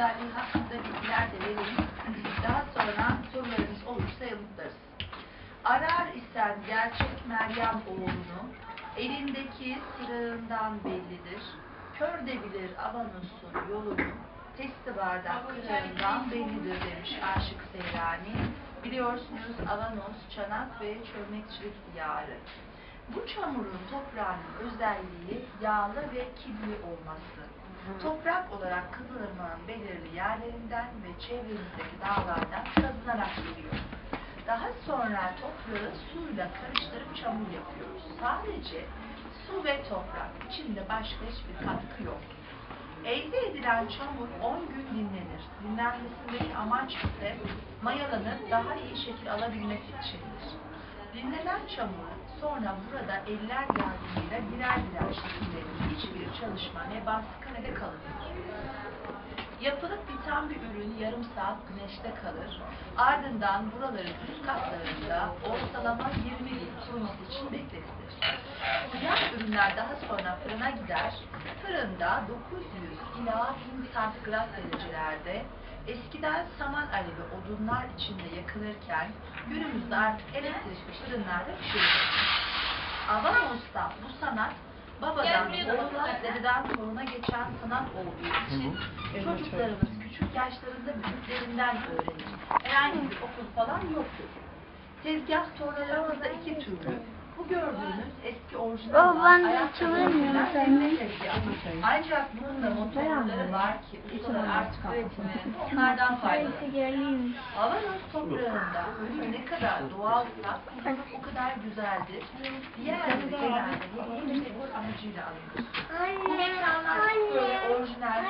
özelliği hakkında bilgiler de verelim. Daha sonra sorularınız olursa yanıtlarız. Arar isen gerçek Meryem oğlunu, elindeki sırığından bellidir. Kör de bilir Avanos'un yolunu, testi bardak kırığından bellidir demiş Aşık Seyrani. Biliyorsunuz Avanos, çanak ve çömlekçilik diyarı. Bu çamurun toprağının özelliği yağlı ve kibli olması. Toprak olarak Kızılırmak'ın belirli yerlerinden ve çevremizdeki dağlardan kazınarak geliyor. Daha sonra toprağı suyla karıştırıp çamur yapıyoruz. Sadece su ve toprak. İçinde başka hiçbir katkı yok. Elde edilen çamur 10 gün dinlenir. Dinlenmesindeki amaç ise mayalanıp daha iyi şekil alabilmesi içindir. Dinlenen çamur sonra burada eller yardımıyla birer birer şekillenir. Hiçbir çalışma ne baskı ne de kalıtır. Yapılıp biten bir ürün yarım saat güneşte kalır. Ardından buraların üst katlarında ortalama 20 gün kuruması için bekletilir. Diğer ürünler daha sonra fırına gider. Fırında 900 ila 1000 santigrat derecelerde eskiden saman alevi odunlar içinde yakılırken günümüzde artık elektrikli fırınlarda pişirilir. Avanos'ta bu sanat babadan oğula, dededen toruna geçen sanat olduğu için çocuklarımız küçük yaşlarında büyüklerinden öğrenir. Herhangi bir okul falan yoktur. Tezgah tornalarımızda iki türlü. Bu gördüğünüz eski orijinal Baba, olan ayak. Ancak bunun da motorları var ki ustalar artık üretimlerinde onlardan faydalanır. Sigaralıymış toprağında ne kadar doğalsa o kadar güzeldir. Diğer de genelde ne amacıyla alınır. Bu mekanlar böyle orijinal